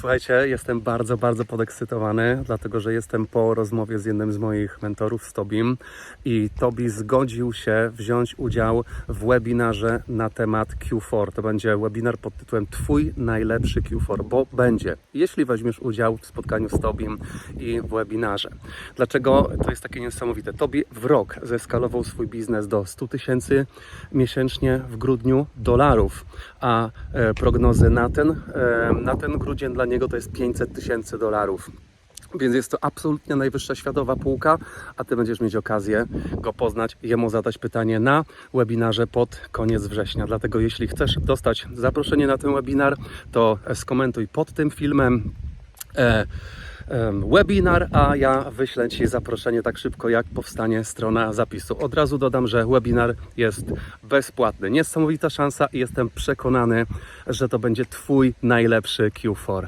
Słuchajcie, jestem bardzo, bardzo podekscytowany, dlatego że jestem po rozmowie z jednym z moich mentorów, z Tobim i Tobi zgodził się wziąć udział w webinarze na temat Q4. To będzie webinar pod tytułem Twój najlepszy Q4, bo będzie, jeśli weźmiesz udział w spotkaniu z Tobim i w webinarze. Dlaczego to jest takie niesamowite? Tobi w rok zeskalował swój biznes do 100 tysięcy miesięcznie w grudniu dolarów, a e, prognozy na ten, e, na ten grudzień dla niego to jest 500 tysięcy dolarów. Więc jest to absolutnie najwyższa światowa półka, a Ty będziesz mieć okazję go poznać, jemu zadać pytanie na webinarze pod koniec września. Dlatego jeśli chcesz dostać zaproszenie na ten webinar, to skomentuj pod tym filmem e, webinar, a ja wyślę Ci zaproszenie tak szybko, jak powstanie strona zapisu. Od razu dodam, że webinar jest bezpłatny. Niesamowita szansa i jestem przekonany, że to będzie Twój najlepszy Q4.